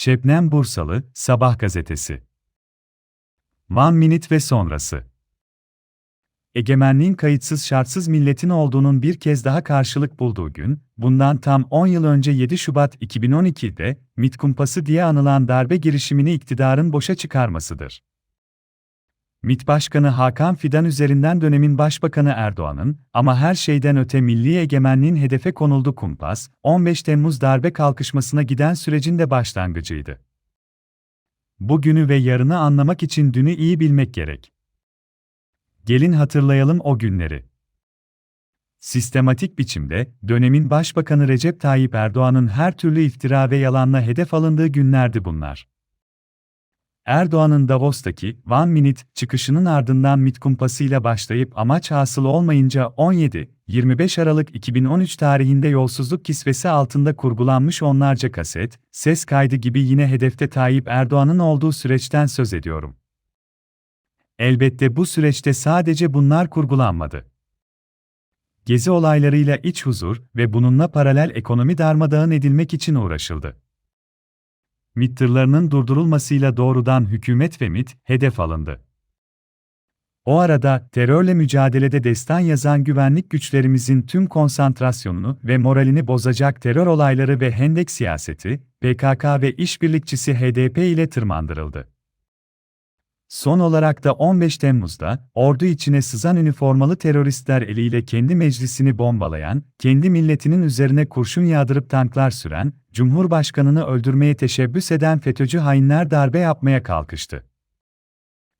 Şebnem Bursalı, Sabah gazetesi. One Minute ve sonrası. Egemenliğin kayıtsız şartsız milletin olduğunun bir kez daha karşılık bulduğu gün, bundan tam 10 yıl önce 7 Şubat 2012'de MİT kumpası diye anılan darbe girişimini iktidarın boşa çıkarmasıdır. MİT Başkanı Hakan Fidan üzerinden dönemin Başbakanı Erdoğan'ın ama her şeyden öte milli egemenliğin hedefe konuldu kumpas, 15 Temmuz darbe kalkışmasına giden sürecin de başlangıcıydı. Bugünü ve yarını anlamak için dünü iyi bilmek gerek. Gelin hatırlayalım o günleri. Sistematik biçimde, dönemin Başbakanı Recep Tayyip Erdoğan'ın her türlü iftira ve yalanla hedef alındığı günlerdi bunlar. Erdoğan'ın Davos'taki One Minute çıkışının ardından MİT kumpasıyla başlayıp amaç hasıl olmayınca 17-25 Aralık 2013 tarihinde yolsuzluk kisvesi altında kurgulanmış onlarca kaset, ses kaydı gibi yine hedefte Tayyip Erdoğan'ın olduğu süreçten söz ediyorum. Elbette bu süreçte sadece bunlar kurgulanmadı. Gezi olaylarıyla iç huzur ve bununla paralel ekonomi darmadağın edilmek için uğraşıldı. MİT tırlarının durdurulmasıyla doğrudan hükümet ve MİT hedef alındı. O arada terörle mücadelede destan yazan güvenlik güçlerimizin tüm konsantrasyonunu ve moralini bozacak terör olayları ve hendek siyaseti, PKK ve işbirlikçisi HDP ile tırmandırıldı. Son olarak da 15 Temmuz'da, ordu içine sızan üniformalı teröristler eliyle kendi meclisini bombalayan, kendi milletinin üzerine kurşun yağdırıp tanklar süren, Cumhurbaşkanını öldürmeye teşebbüs eden FETÖ'cü hainler darbe yapmaya kalkıştı.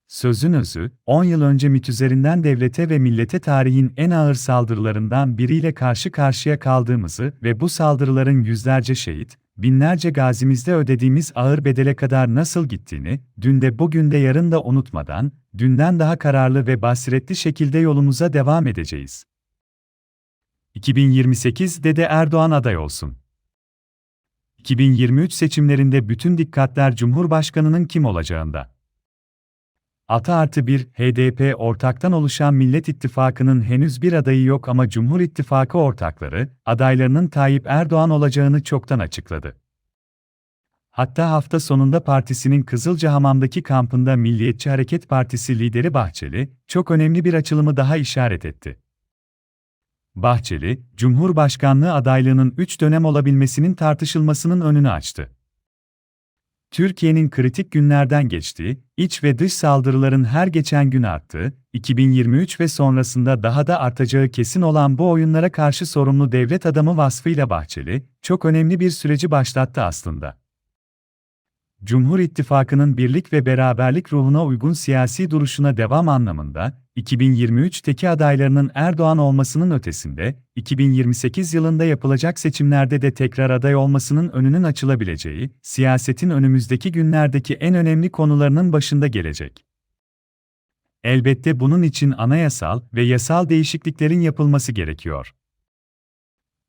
Sözün özü, 10 yıl önce MİT üzerinden devlete ve millete tarihin en ağır saldırılarından biriyle karşı karşıya kaldığımızı ve bu saldırıların yüzlerce şehit, binlerce gazimizde ödediğimiz ağır bedele kadar nasıl gittiğini, dün de bugün de yarın da unutmadan, dünden daha kararlı ve basiretli şekilde yolumuza devam edeceğiz. 2028'de de Erdoğan aday olsun. 2023 seçimlerinde bütün dikkatler Cumhurbaşkanının kim olacağında. 6 artı 1 HDP ortaktan oluşan Millet İttifakı'nın henüz bir adayı yok ama Cumhur İttifakı ortakları, adaylarının Tayyip Erdoğan olacağını çoktan açıkladı. Hatta hafta sonunda partisinin Kızılcahamam'daki kampında Milliyetçi Hareket Partisi lideri Bahçeli, çok önemli bir açılımı daha işaret etti. Bahçeli, Cumhurbaşkanlığı adaylığının 3 dönem olabilmesinin tartışılmasının önünü açtı. Türkiye'nin kritik günlerden geçtiği, iç ve dış saldırıların her geçen gün arttığı, 2023 ve sonrasında daha da artacağı kesin olan bu oyunlara karşı sorumlu devlet adamı vasfıyla Bahçeli, çok önemli bir süreci başlattı aslında. Cumhur İttifakı'nın birlik ve beraberlik ruhuna uygun siyasi duruşuna devam anlamında, 2023'teki adaylarının Erdoğan olmasının ötesinde, 2028 yılında yapılacak seçimlerde de tekrar aday olmasının önünün açılabileceği, siyasetin önümüzdeki günlerdeki en önemli konularının başında gelecek. Elbette bunun için anayasal ve yasal değişikliklerin yapılması gerekiyor.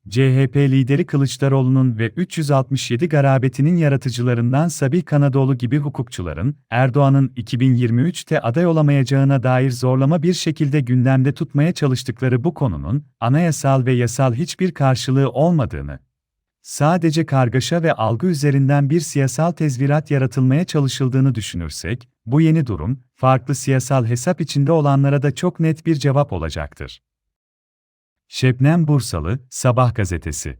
CHP lideri Kılıçdaroğlu'nun ve 367 garabetinin yaratıcılarından Sabih Kanadoğlu gibi hukukçuların, Erdoğan'ın 2023'te aday olamayacağına dair zorlama bir şekilde gündemde tutmaya çalıştıkları bu konunun, anayasal ve yasal hiçbir karşılığı olmadığını, sadece kargaşa ve algı üzerinden bir siyasal tezvirat yaratılmaya çalışıldığını düşünürsek, bu yeni durum, farklı siyasal hesap içinde olanlara da çok net bir cevap olacaktır. Şebnem Bursalı, Sabah gazetesi